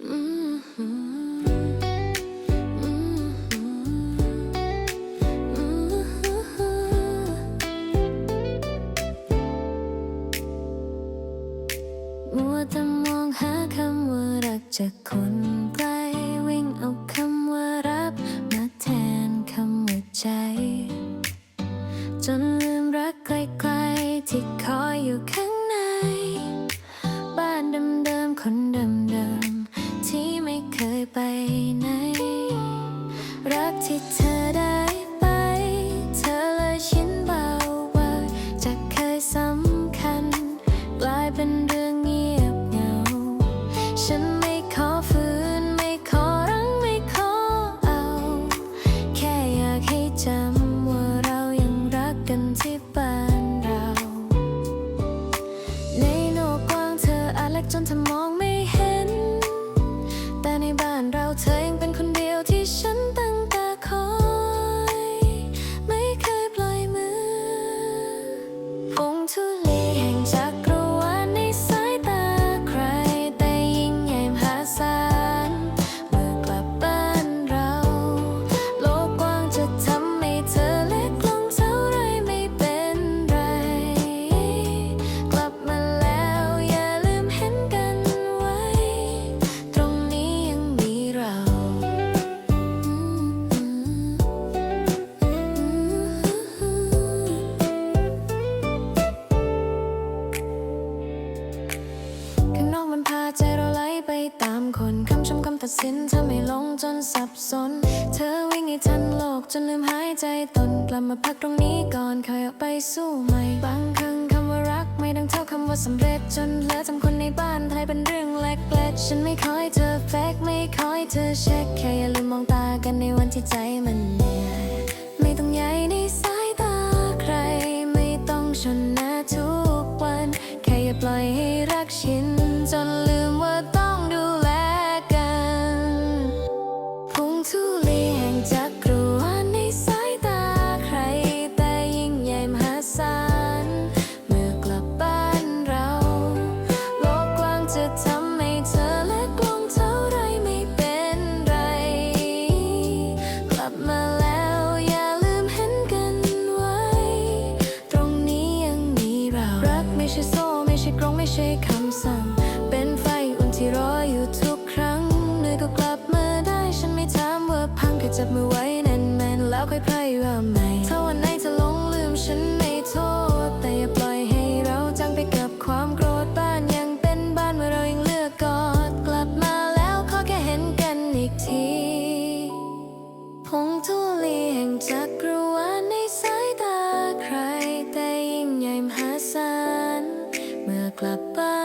มัวแต่มองหาคำว่ารักจากคนไกลวิ่งเอาคำว่ารักมาแทนคำว่าใจ จนลืมรักไกลๆที่คอยอยู่ข้าง เป็นเรื่องเงียบเหงาฉัน ตามคนคำชมคำตัดสินทำให้หลงจนสับสน เธอวิ่งให้ทันโลกจนลืมหายใจตนกลับมาพักตรงนี้ก่อนคอยออกไปสู้ใหม่บางครั้งคำว่ารักไม่ดังเท่าคำว่าสำเร็จจนเหลือจำคนในบ้านไทยเป็นเรื่องเล็กๆฉันไม่คอยเธอแฟกไม่คอยเธอเช็คแค่อย่าลืมมองตากันในวันที่ใจมันเหนื่อยไม่ต้องใยในสายตาใคร ไม่ต้องชนหน้าทุกวันแค่อย่าปล่อยให้รักชินจน จะทำให้เธอเล็กลงเท่าไรไม่เป็นไร กลับมาแล้วอย่าลืมเห็นกันไว้ ตรงนี้ยังมีเรา รักไม่ใช่โซ่ไม่ใช่กรงไม่ใช่คำสั่ง เป็นไฟอุ่นที่รออยู่ทุกครั้งเหนื่อยก็กลับมาได้ฉันไม่ถามว่าพังแค่จับมือไว้แน่นๆแล้วค่อยพยายาม อีกทีพงทุลีแห่งจักรวาลในสายตาใคร แต่ยิ่งใหญ่มหาศาลเมื่อกลับบ้านเรา